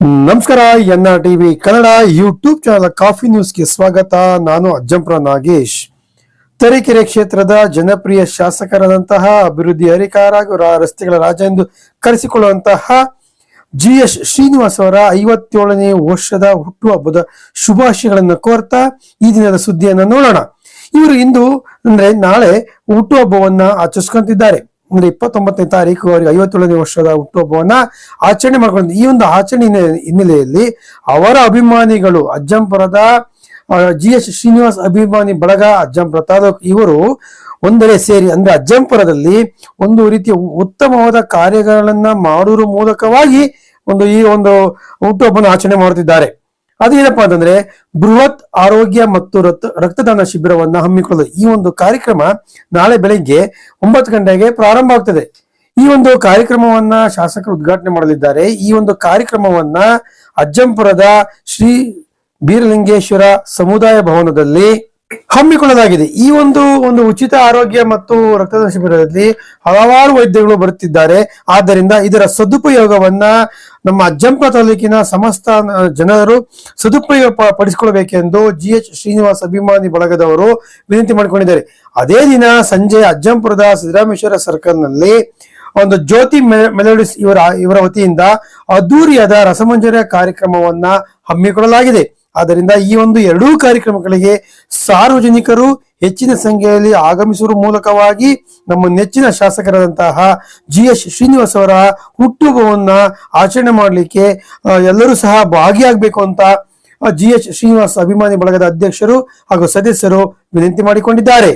ನಮಸ್ಕಾರ N R TV Kannada YouTube channel coffee ನ್ಯೂಸ್ಗೆ ಸ್ವಾಗತ. ನಾನು ಅಜ್ಜಂಪುರ ನಾಗೇಶ್. ತರೀಕೆರೆ ಕ್ಷೇತ್ರದ ಜನಪ್ರಿಯ ಶಾಸಕರಾದಂತಹ ಅಭಿವೃದ್ಧಿ ಅಧಿಕಾರ ಹಾಗೂ ರಸ್ತೆಗಳ ರಾಜ ಎಂದು ಕರೆಸಿಕೊಳ್ಳುವಂತಹ ಜಿ ಎಸ್ ಶ್ರೀನಿವಾಸ್ ಅವರ ಐವತ್ತೇಳನೇ ವರ್ಷದ ಹುಟ್ಟುಹಬ್ಬದ ಶುಭಾಶಯಗಳನ್ನು ಕೋರ್ತಾ ಈ ದಿನದ ಸುದ್ದಿಯನ್ನು ನೋಡೋಣ. ಇವರು ಇಂದು ಅಂದ್ರೆ ನಾಳೆ ಹುಟ್ಟುಹಬ್ಬವನ್ನ ಆಚರಿಸ್ಕೊಂತಿದ್ದಾರೆ. ಅಂದ್ರೆ ಇಪ್ಪತ್ತೊಂಬತ್ತನೇ ತಾರೀಕು ಅವರಿಗೆ ಐವತ್ತೇಳನೇ ವರ್ಷದ ಹುಟ್ಟುಹಬ್ಬವನ್ನ ಆಚರಣೆ ಮಾಡ್ಕೊಂಡು ಈ ಒಂದು ಆಚರಣೆ ಹಿನ್ನೆ- ಹಿನ್ನೆಲೆಯಲ್ಲಿ ಅವರ ಅಭಿಮಾನಿಗಳು ಅಜ್ಜಂಪುರದ ಜಿ ಎಸ್ ಶ್ರೀನಿವಾಸ್ ಅಭಿಮಾನಿ ಬಳಗ ಅಜ್ಜಂಪುರ ತಾಲೂಕು ಇವರು ಒಂದೆಡೆ ಸೇರಿ, ಅಂದ್ರೆ ಅಜ್ಜಂಪುರದಲ್ಲಿ ಒಂದು ರೀತಿಯ ಉತ್ತಮವಾದ ಕಾರ್ಯಗಳನ್ನ ಮಾಡುವ ಮೂಲಕವಾಗಿ ಒಂದು ಈ ಒಂದು ಹುಟ್ಟುಹಬ್ಬನ ಆಚರಣೆ ಮಾಡುತ್ತಿದ್ದಾರೆ. ಅದೇನಪ್ಪಾ ಅಂತಂದ್ರೆ ಬೃಹತ್ ಆರೋಗ್ಯ ಮತ್ತು ರಕ್ತ, ರಕ್ತದಾನ ಶಿಬಿರವನ್ನ ಹಮ್ಮಿಕೊಳ್ಳೋದು. ಈ ಒಂದು ಕಾರ್ಯಕ್ರಮ ನಾಳೆ ಬೆಳಿಗ್ಗೆ ಒಂಬತ್ತು ಗಂಟೆಗೆ ಪ್ರಾರಂಭ ಆಗ್ತದೆ. ಈ ಒಂದು ಕಾರ್ಯಕ್ರಮವನ್ನ ಶಾಸಕರು ಉದ್ಘಾಟನೆ ಮಾಡಲಿದ್ದಾರೆ. ಈ ಒಂದು ಕಾರ್ಯಕ್ರಮವನ್ನ ಅಜ್ಜಂಪುರದ ಶ್ರೀ ಬೀರಲಿಂಗೇಶ್ವರ ಸಮುದಾಯ ಭವನದಲ್ಲಿ ಹಮ್ಮಿಕೊಳ್ಳಲಾಗಿದೆ. ಈ ಒಂದು ಒಂದು ಉಚಿತ ಆರೋಗ್ಯ ಮತ್ತು ರಕ್ತದಾನ ಶಿಬಿರದಲ್ಲಿ ಹಲವಾರು ವೈದ್ಯರು ಬರುತ್ತಿದ್ದಾರೆ. ಆದ್ದರಿಂದ ಇದರ ಸದುಪಯೋಗವನ್ನ ನಮ್ಮ ಅಜ್ಜಂಪುರ ತಾಲೂಕಿನ ಸಮಸ್ತ ಜನರು ಸದುಪಯೋಗ ಪಡಿಸಿಕೊಳ್ಳಬೇಕೆಂದು ಜಿ ಎಚ್ ಶ್ರೀನಿವಾಸ್ ಅಭಿಮಾನಿ ಬಳಗದವರು ವಿನಂತಿ ಮಾಡಿಕೊಂಡಿದ್ದಾರೆ. ಅದೇ ದಿನ ಸಂಜೆ ಅಜ್ಜಂಪುರದ ಸಿದ್ದರಾಮೇಶ್ವರ ಸರ್ಕಲ್ನಲ್ಲಿ ಒಂದು ಜ್ಯೋತಿ ಮೆಲೋಡಿಸ್ ಇವರ ಇವರ ವತಿಯಿಂದ ಅದ್ದೂರಿಯಾದ ರಸಮಂಜರಿ ಕಾರ್ಯಕ್ರಮವನ್ನ ಹಮ್ಮಿಕೊಳ್ಳಲಾಗಿದೆ. ಆದ್ದರಿಂದ ಈ ಒಂದು ಎರಡೂ ಕಾರ್ಯಕ್ರಮಗಳಿಗೆ ಸಾರ್ವಜನಿಕರು ಹೆಚ್ಚಿನ ಸಂಖ್ಯೆಯಲ್ಲಿ ಆಗಮಿಸುವ ಮೂಲಕವಾಗಿ ನಮ್ಮ ನೆಚ್ಚಿನ ಶಾಸಕರಾದಂತಹ ಜಿ ಎಸ್ ಶ್ರೀನಿವಾಸ್ ಅವರ ಹುಟ್ಟುಹಬ್ಬವನ್ನ ಆಚರಣೆ ಮಾಡಲಿಕ್ಕೆ ಎಲ್ಲರೂ ಸಹ ಭಾಗಿಯಾಗಬೇಕು ಅಂತ ಜಿ ಎಸ್ ಶ್ರೀನಿವಾಸ್ ಅಭಿಮಾನಿ ಬಳಗದ ಅಧ್ಯಕ್ಷರು ಹಾಗೂ ಸದಸ್ಯರು ವಿನಂತಿ ಮಾಡಿಕೊಂಡಿದ್ದಾರೆ.